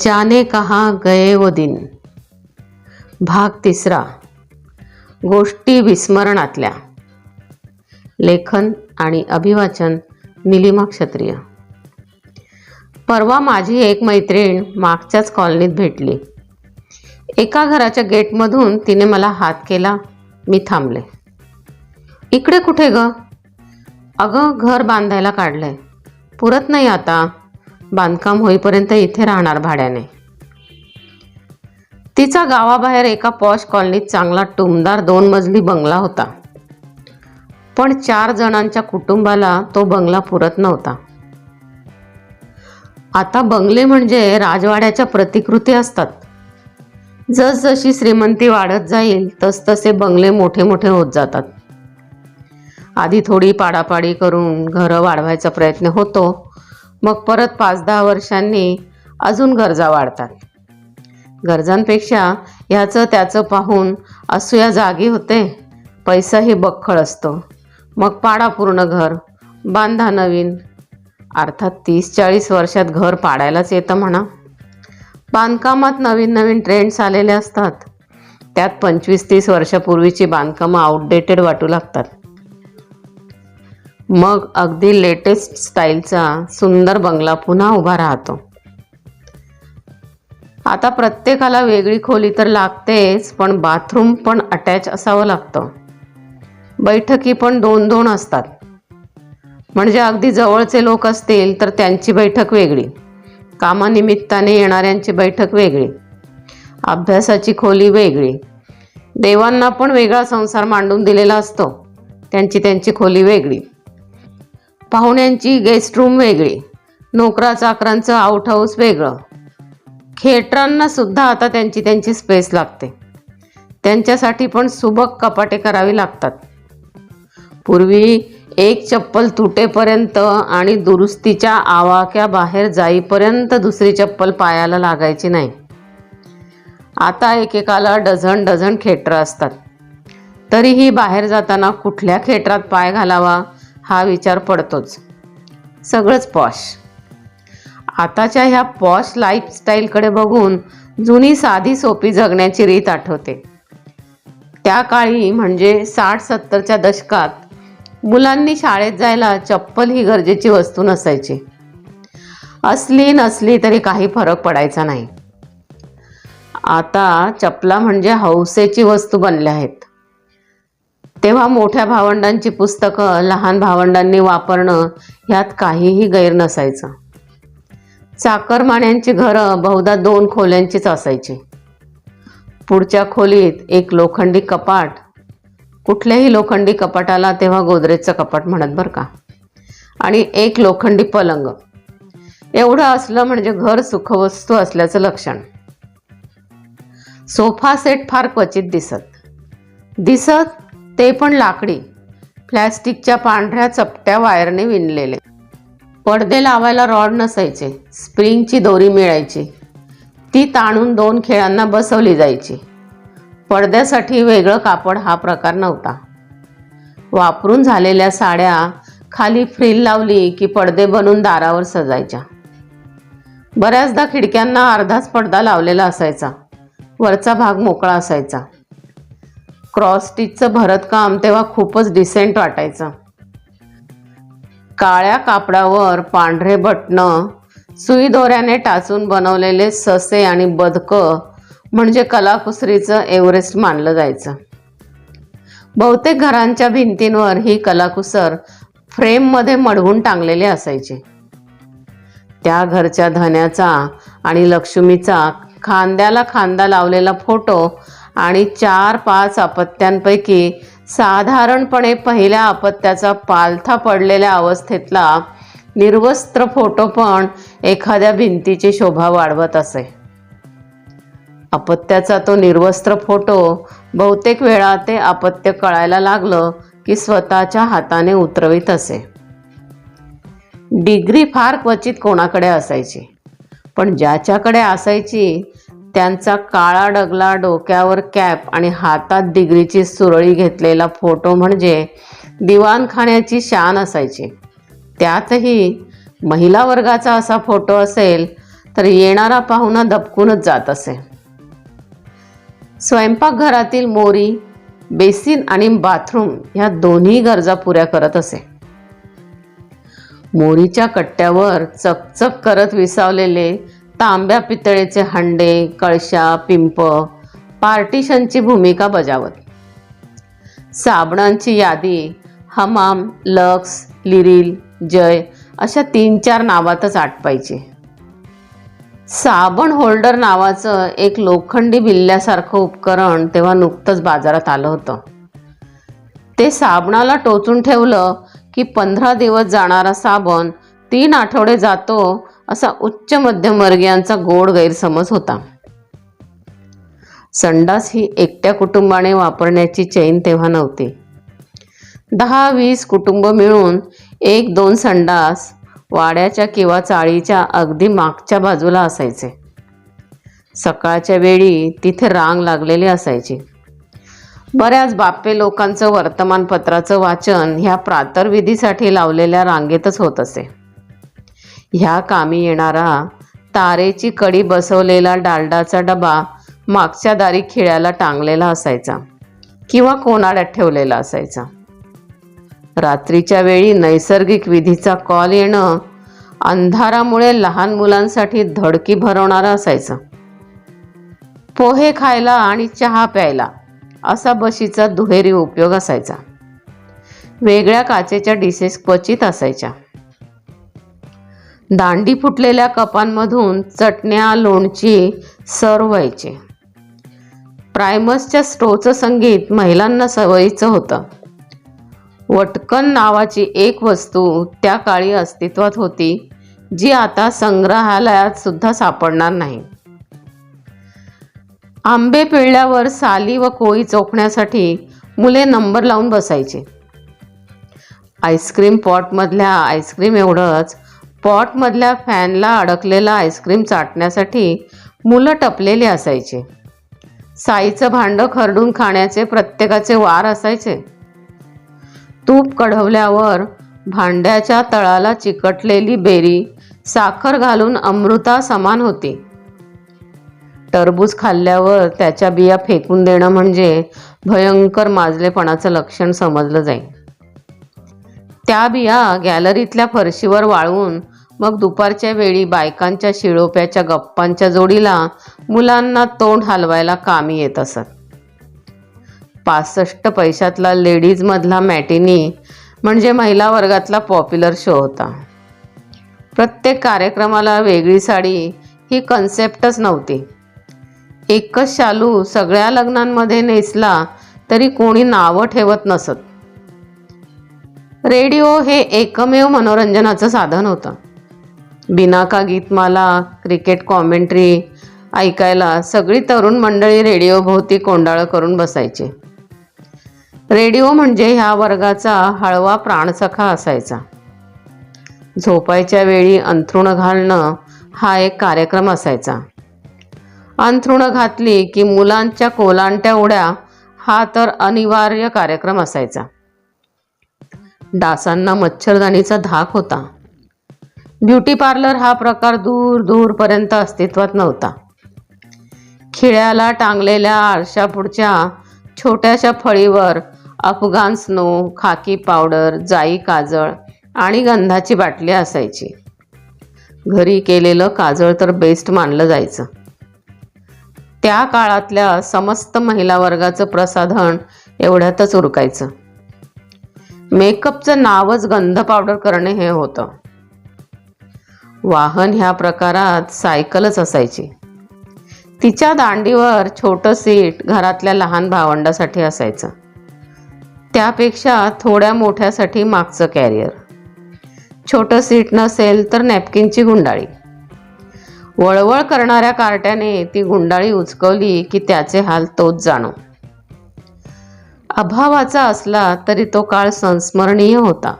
जाने कहा गए वो दिन। भाग तिसरा। गोष्टी विस्मरणातल्या। लेखन आणि अभिवाचन निलिमा क्षत्रिय। परवा माझी एक मैत्रीण मागच्याच कॉलनीत भेटली. एका घराच्या गेटमधून तिने मला हात केला मी थांबले. इकडे कुठे ग? अगं घर बांधायला काढलंय. पुरत नाही आता. बांधकाम होईपर्यंत इथे राहणार भाड्याने. तिचा गावाबाहेर एका पॉश कॉलनीत चांगला टुमदार दोन मजली बंगला होता. पण चार जणांच्या कुटुंबाला तो बंगला पुरत नव्हता. आता बंगले म्हणजे राजवाड्याच्या प्रतिकृती असतात. जसजशी श्रीमंती वाढत जाईल तसतसे बंगले मोठे मोठे होत जातात. आधी थोडी पाडापाडी करून घरं वाढवायचा प्रयत्न होतो मग परत पाच दहा वर्षांनी अजून गरजा वाढतात. गरजांपेक्षा ह्याचं त्याचं पाहून असूया जागी होते. पैसाही बख्खळ असतो. मग पाडा पूर्ण घर बांधा नवीन. अर्थात तीस चाळीस वर्षात घर पाडायलाच येतं म्हणा. बांधकामात नवीन नवीन ट्रेंड्स आलेले असतात. त्यात पंचवीस तीस वर्षापूर्वीची बांधकामं आउटडेटेड वाटू लागतात. मग अगदी लेटेस्ट स्टाईलचा सुंदर बंगला पुन्हा उभा राहतो. आता प्रत्येकाला वेगळी खोली तर लागतेच पण बाथरूम पण अटॅच असावं लागतं. बैठकी पण दोन दोन असतात. म्हणजे अगदी जवळचे लोक असतील तर त्यांची बैठक वेगळी. कामानिमित्ताने येणाऱ्यांची बैठक वेगळी. अभ्यासाची खोली वेगळी. देवांना पण वेगळा संसार मांडून दिलेला असतो. त्यांची त्यांची खोली वेगळी. पाहुण्यांची गेस्ट रूम वेगळी. नोकरा चाकरांचं आउट हाऊस वेगळं. खेटरांना सुद्धा आता त्यांची त्यांची स्पेस लागते. त्यांच्यासाठी पण सुबक कपाटे करावी लागतात. पूर्वी एक चप्पल तुटेपर्यंत आणि दुरुस्तीच्या आवाक्या बाहेर जाईपर्यंत दुसरी चप्पल पायाला लागायची नाही. आता एकेकाला डझन डझन खेटर असतात. तरीही बाहेर जाताना कुठल्या खेटरात पाय घालावा हा विचार पडतोच. सगळंच पॉश आताच्या ह्या पॉश लाईफस्टाईलकडे बघून जुनी साधी सोपी जगण्याची रीत आठवते. त्या काळी म्हणजे साठ सत्तरच्या दशकात मुलांनी शाळेत जायला चप्पल ही गरजेची वस्तू नसायची. असली नसली तरी काही फरक पडायचा नाही. आता चपला म्हणजे हौसेची वस्तू बनल्या आहेत. तेव्हा मोठ्या भावंडांची पुस्तकं लहान भावंडांनी वापरणं ह्यात काहीही गैर नसायचं. चाकरमान्यांची घरं बहुधा दोन खोल्यांचीच असायची. पुढच्या खोलीत एक लोखंडी कपाट. कुठल्याही लोखंडी कपाटाला तेव्हा गोदरेजचं कपाट म्हणत बरं का? आणि एक लोखंडी पलंग. एवढं असलं म्हणजे घर सुखवस्तू असल्याचं लक्षण. सोफा सेट फार क्वचित दिसत. दिसत ते पण लाकडी. प्लॅस्टिकच्या पांढऱ्या चपट्या वायरने विणलेले. पडदे लावायला रॉड नसायचे. स्प्रिंगची दोरी मिळायची. ती ताणून दोन खेळांना बसवली जायची. पडद्यासाठी वेगळं कापड हा प्रकार नव्हता. वापरून झालेल्या साड्या खाली फ्रिल लावली की पडदे बनून दारावर सजायच्या. बऱ्याचदा खिडक्यांना अर्धाच पडदा लावलेला असायचा. वरचा भाग मोकळा असायचा. क्रॉस स्टिचचं भरतकाम तेव्हा खूपच डिसेंट वाटायचं. काळ्या कापडावर पांढरे बटणं सुई दोऱ्याने टाचून बनवलेले ससे आणि बदकं म्हणजे कलाकुसरीचं एव्हरेस्ट मानलं जायचं. बहुतेक घरांच्या भिंतींवर ही कलाकुसर फ्रेममध्ये मडवून टांगलेले असायचे. त्या घरच्या धन्याचा आणि लक्ष्मीचा खांद्याला खांदा लावलेला फोटो आणि चार पाच अपत्यांपैकी साधारणपणे पहिल्या अपत्याचा पालथा पडलेल्या अवस्थेतला निर्वस्त्र फोटो पण एखाद्या भिंतीची शोभा वाढवत असे. अपत्याचा तो निर्वस्त्र फोटो बहुतेक वेळा ते अपत्य कळायला लागलं की स्वतःच्या हाताने उतरवित असे. डिग्री फार क्वचित कोणाकडे असायची पण ज्याच्याकडे असायची त्यांचा काळा डगला डोक्यावर कॅप आणि हातात डिग्रीची सुरळी घेतलेला फोटो म्हणजे दिवाणखान्याची शान असायची. त्यातही महिला वर्गाचा असा फोटो असेल तर येणारा पाहुणा दबकूनच जात असे. स्वयंपाकघरातील मोरी बेसिन आणि बाथरूम ह्या दोन्ही गरजा पुऱ्या करत असे. मोरीच्या कट्ट्यावर चकचक करत विसावलेले तांब्या पितळेचे हंडे कळशा पिंप पार्टिशनची भूमिका बजावत. साबणांची यादी हमाम लक्स लिरिल जय अशा तीन चार नावातच आटपायची. साबण होल्डर नावाचं एक लोखंडी बिल्ल्यासारखं उपकरण तेव्हा नुकतंच बाजारात आलं होतं. ते साबणाला टोचून ठेवलं की पंधरा दिवस जाणारा साबण तीन आठवडे जातो असा उच्च मध्यमवर्गीयांचा गोड गैरसमज होता. संडास ही एकट्या कुटुंबाने वापरण्याची चैन तेव्हा नव्हती. दहा वीस कुटुंब मिळून एक दोन संडास वाड्याच्या किंवा चाळीच्या अगदी मागच्या बाजूला असायचे. सकाळच्या वेळी तिथे रांग लागलेली असायची. बऱ्याच बाप्पे लोकांचं वर्तमानपत्राचं वाचन ह्या प्रातर्विधीसाठी लावलेल्या रांगेतच होत असे. ह्या कामी येणारा तारेची कडी बसवलेला डालडाचा डबा मागच्या दारी खिळ्याला टांगलेला असायचा किंवा कोणाड्यात ठेवलेला असायचा. रात्रीच्या वेळी नैसर्गिक विधीचा कॉल येणं अंधारामुळे लहान मुलांसाठी धडकी भरवणारं असायचं. पोहे खायला आणि चहा प्यायला असा बशीचा दुहेरी उपयोग असायचा. वेगळ्या काचेच्या डिशेस क्वचित असायच्या. दांडी फुटलेल्या कपांमधून चटण्या लोणची सर व्हायचे. प्रायमसच्या स्टोचं संगीत महिलांना सवयीचं होतं. वटकन नावाची एक वस्तू त्या काळी अस्तित्वात होती जी आता संग्रहालयात सुद्धा सापडणार नाही. आंबे पिळल्यावर साली व कोळी चोखण्यासाठी मुले नंबर लावून बसायचे. आईस्क्रीम पॉटमधल्या आईस्क्रीम एवढंच पॉटमधल्या फॅनला अडकलेला आईस्क्रीम चाटण्यासाठी मुलं टपलेली असायची. साईचं भांडं खरडून खाण्याचे प्रत्येकाचे वार असायचे. तूप कढवल्यावर भांड्याच्या तळाला चिकटलेली बेरी साखर घालून अमृता समान होती. टरबूज खाल्ल्यावर त्याच्या बिया फेकून देणं म्हणजे भयंकर माजलेपणाचं लक्षण समजलं जाईल त्या बिया गॅलरीतल्या फरशीवर वाळवून मग दुपारच्या वेळी बायकांच्या शिळोप्याच्या गप्पांच्या जोडीला मुलांना तोंड हलवायला कामी येत असत. पासष्ट पैशातला लेडीजमधला मॅटिनी म्हणजे महिला वर्गातला पॉप्युलर शो होता. प्रत्येक कार्यक्रमाला वेगळी साडी ही कन्सेप्टच नव्हती. एकच शालू सगळ्या लग्नांमध्ये नेसला तरी कोणी नावं ठेवत नसत. रेडिओ हे एकमेव मनोरंजनाचं साधन होतं. बिनाका गीतमाला क्रिकेट कॉमेंट्री ऐकायला सगळी तरुण मंडळी रेडिओभोवती कोंडाळं करून बसायचे. रेडिओ म्हणजे ह्या वर्गाचा हळवा प्राणसखा असायचा. झोपायच्या वेळी अंथरुणं घालणं हा एक कार्यक्रम असायचा. अंथरुणं घातली की मुलांच्या कोलांट्या उड्या हा तर अनिवार्य कार्यक्रम असायचा. डासांना मच्छरदाणीचा धाक होता. ब्युटी पार्लर हा प्रकार दूर दूरपर्यंत अस्तित्वात नव्हता. खिळ्याला टांगलेल्या आरशापुढच्या छोट्याशा फळीवर अफगाण स्नो खाकी पावडर जाई काजळ आणि गंधाची बाटली असायची. घरी केलेलं काजळ तर बेस्ट मानलं जायचं. त्या काळातल्या समस्त महिला वर्गाचं प्रसाधन एवढ्यातच उरकायचं. मेकअपचं नावच गंध पावडर करणे हे होतं. वाहन ह्या प्रकारात सायकलच असायची. तिच्या दांडीवर छोटं सीट घरातल्या लहान भावंडासाठी असायचं. त्यापेक्षा थोड्या मोठ्यासाठी मागचं कॅरियर. छोटं सीट नसेल तर नॅपकिनची गुंडाळी. वळवळ करणाऱ्या कार्ट्याने ती गुंडाळी उचकवली की त्याचे हाल तोच जाणो. अभावाचा असला तरी तो काळ संस्मरणीय होता.